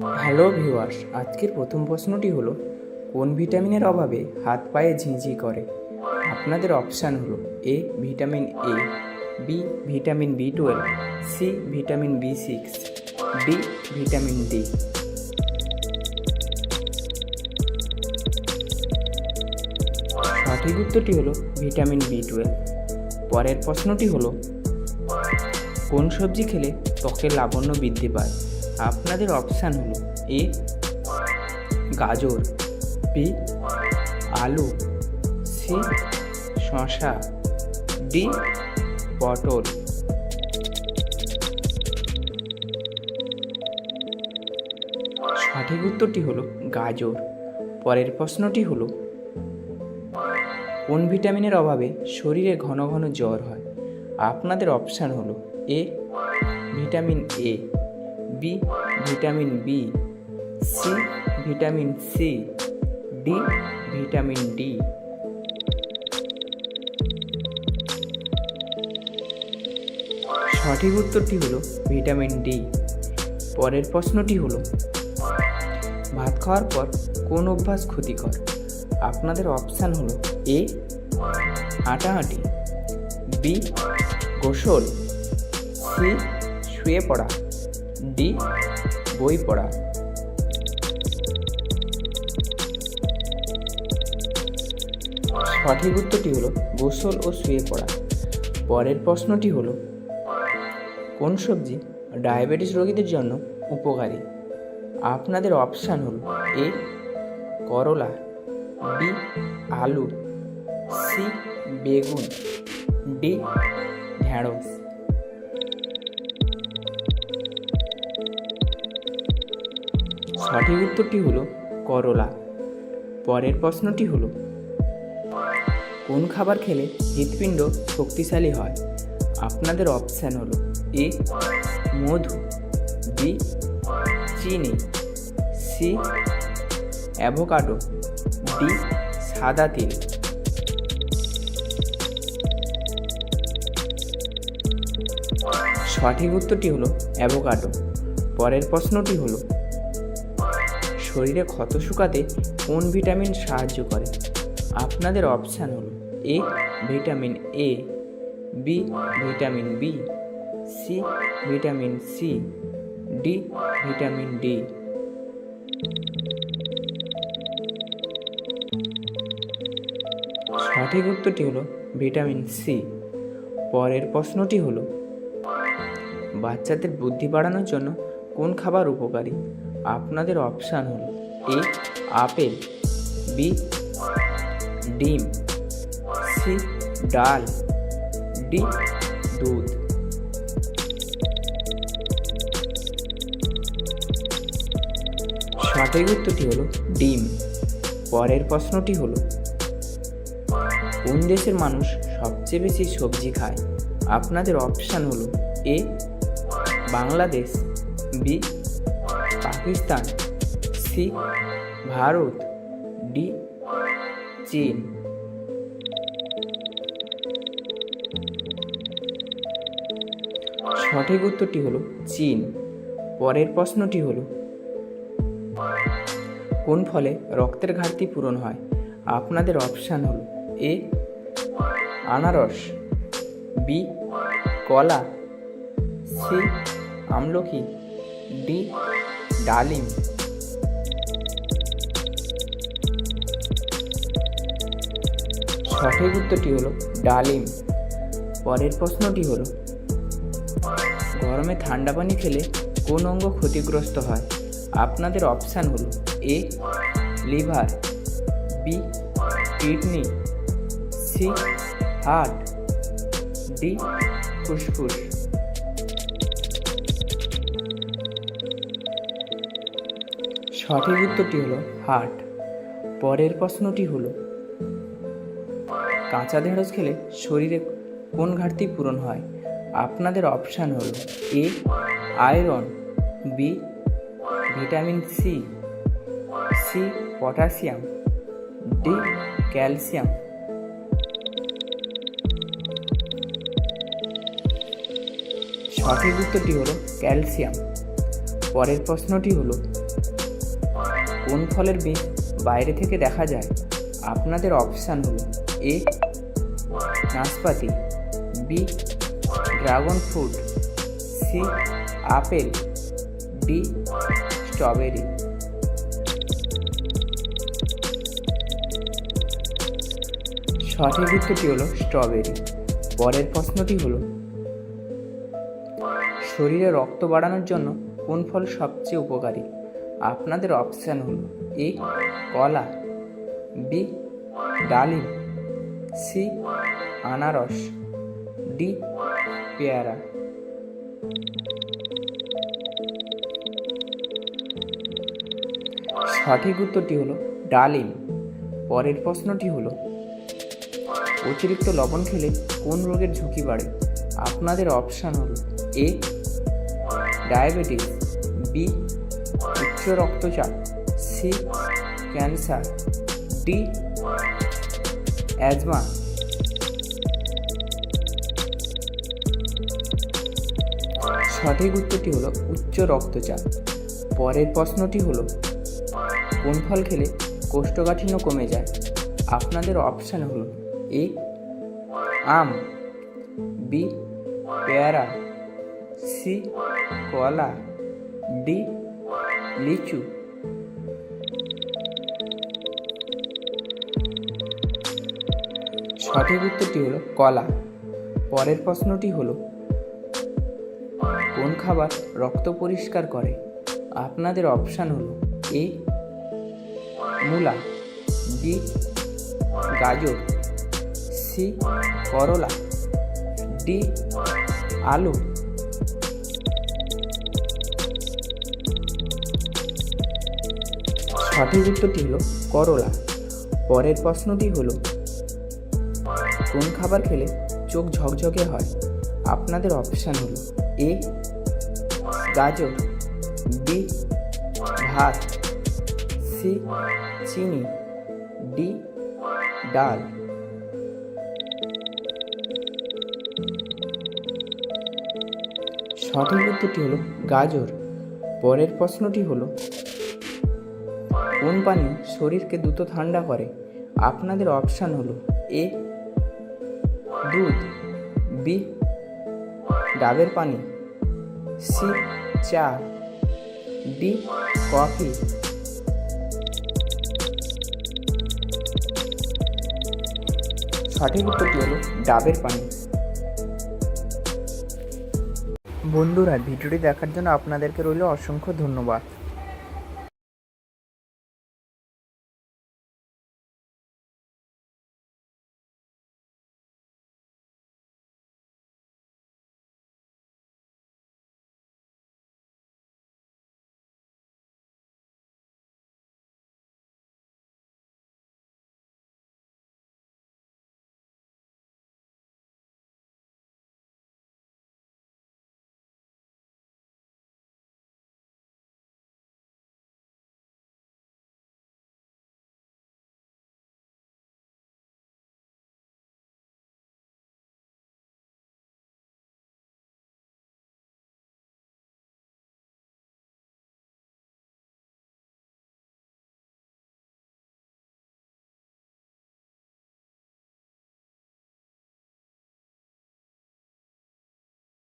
Hello viewers আজকের প্রথম প্রশ্নটি হলো, কোন ভিটামিনের অভাবে হাত পায়ে ঝিঁঝি করে? আপনাদের অপশান হলো A vitamin A B vitamin B twelve C vitamin B six D vitamin D সঠিক উত্তরটি হলো ভিটামিন বি টুয়েলভ পরের প্রশ্নটি হলো, কোন সবজি খেলে ত্বকের লাবণ্য বৃদ্ধি পায়? আপনাদের অপশান হলো এ গাজর বি আলু সি শশা ডি পটল। সঠিক উত্তরটি হলো গাজর। পরের প্রশ্নটি হলো, কোন ভিটামিনের অভাবে শরীরে ঘন ঘন জ্বর হয়? আপনাদের অপশান হলো A vitamin A B, vitamin B, C, vitamin C, D, vitamin D. সঠিক উত্তরটি হলো ভিটামিন ডি। পরের প্রশ্নটি হলো, ভাত খাওয়ার পর কোন অভ্যাস ক্ষতিকর? আপনাদের অপশান হলো এ, হাঁটাহাঁটি, বি, গোসল, সি, শুয়ে পড়া। ডি বই পড়া। সঠিক উত্তরটি হলো গোসল ও শুয়ে পড়া। পরের প্রশ্নটি হলো, কোন সবজি ডায়াবেটিস রোগীদের জন্য উপকারী? আপনাদের অপশান হলো এ, করলা, বি, আলু, সি, বেগুন, ডি ঢ্যাঁড়স সঠিক উত্তরটি হলো করলা। পরের প্রশ্নটি হলো, কোন খাবার খেলে হৃৎপিণ্ড শক্তিশালী হয়? আপনাদের অপশান হলো এ, মধু, বি, চিনি, সি অ্যাভোকাডো ডি, সাদা তিল। সঠিক উত্তরটি হলো অ্যাভোকাডো পরের প্রশ্নটি হলো শরীরে ক্ষত শুকাতে কোন ভিটামিন সাহায্য করে? আপনাদের অপশান হলো A, vitamin A, B, vitamin B, C, vitamin C, D, vitamin D. সঠিক উত্তরটি হলো ভিটামিন সি। পরের প্রশ্নটি হলো, বাচ্চাদের বুদ্ধি বাড়ানোর জন্য কোন খাবার উপকারী? আপনাদের অপশান হলো এ, আপেল, বি, ডিম, সি, ডাল, ডি, দুধ। সঠিক উত্তরটি হলো ডিম। পরের প্রশ্নটি হলো, কোন দেশের মানুষ সবচেয়ে বেশি সবজি খায়? আপনাদের অপশান হলো A, Bangladesh, B Pakistan C Bharat, D, চীন। সঠিক উত্তরটি হলো চীন। পরের প্রশ্নটি হলো, কোন ফলে রক্তের ঘাটতি পূরণ হয়? আপনাদের অপশান হলো এ, আনারস, বি, কলা, সি, আমলকি, ডি ডালিম সঠিক উত্তরটি হলো ডালিম। পরের প্রশ্নটি হলো, গরমে ঠান্ডা পানি খেলে কোন অঙ্গ ক্ষতিগ্রস্ত হয়? আপনাদের অপশান হলো A, liver, B, kidney, C, heart, D, ফুসফুস। সঠিক উত্তরটি হলো হার্ট। পরের প্রশ্নটি হলো, কাঁচা ঢেঁড়স খেলে শরীরে কোন ঘাটতি পূরণ হয়? আপনাদের অপশান হলো A, iron, B, vitamin C C, potassium, D, calcium. সঠিক উত্তরটি হলো ক্যালসিয়াম। পরের প্রশ্নটি হলো কোন ফলের বীজ বাইরে থেকে দেখা যায়? আপনাদের অপশান হলো এ, নাশপাতি, B, dragon fruit, C, apple, D, strawberry. সঠিক উত্তরটি হলো স্ট্রবেরি। পরের প্রশ্নটি হলো, শরীরে রক্ত বাড়ানোর জন্য কোন ফল সবচেয়ে উপকারী? আপনাদের অপশান হলো এ, কলা, বি, ডালিম, সি, আনারস, ডি, পেয়ারা। সঠিক উত্তরটি হলো ডালিম। পরের প্রশ্নটি হলো, অতিরিক্ত লবণ খেলে কোন রোগের ঝুঁকি বাড়ে? আপনাদের অপশান হলো এ, ডায়াবেটিস, বি উচ্চ রক্তচাপ সি ক্যান্সার ডি অ্যাজমা সঠিক উত্তরটি হলো উচ্চ রক্তচাপ। পরের প্রশ্নটি হলো, কোন ফল খেলে কোষ্ঠকাঠিন্য কমে যায়? আপনাদের অপশান হলো এ, আম, বি, পেয়ারা, সি, কলা, ডি লিচু। সঠিক উত্তরটি হলো কলা। পরের প্রশ্নটি হলো, কোন খাবার রক্ত পরিষ্কার করে? আপনাদের অপশান হলো এ, মূলা, বি, গাজর, সি, করলা, ডি, আলু। সঠিক উত্তরটি হলো করলা। পরের প্রশ্নটি হলো, কোন খাবার খেলে চোখ ঝকঝকে হয়? আপনাদের অপশান হলো, এ, গাজর, বি, ভাত, সি, চিনি, ডি, ডাল। সঠিক উত্তরটি হলো গাজর। পরের প্রশ্নটি হলো কোন পানীয় শরীরকে দ্রুত ঠান্ডা করে? আপনাদের অপশান হলো এ, দুধ, বি, ডাবের পানি, সি, চা, ডি, কফি। সঠিক উত্তরটি হলো ডাবের পানি। বন্ধুরা, ভিডিওটি দেখার জন্য আপনাদেরকে রইল অসংখ্য ধন্যবাদ।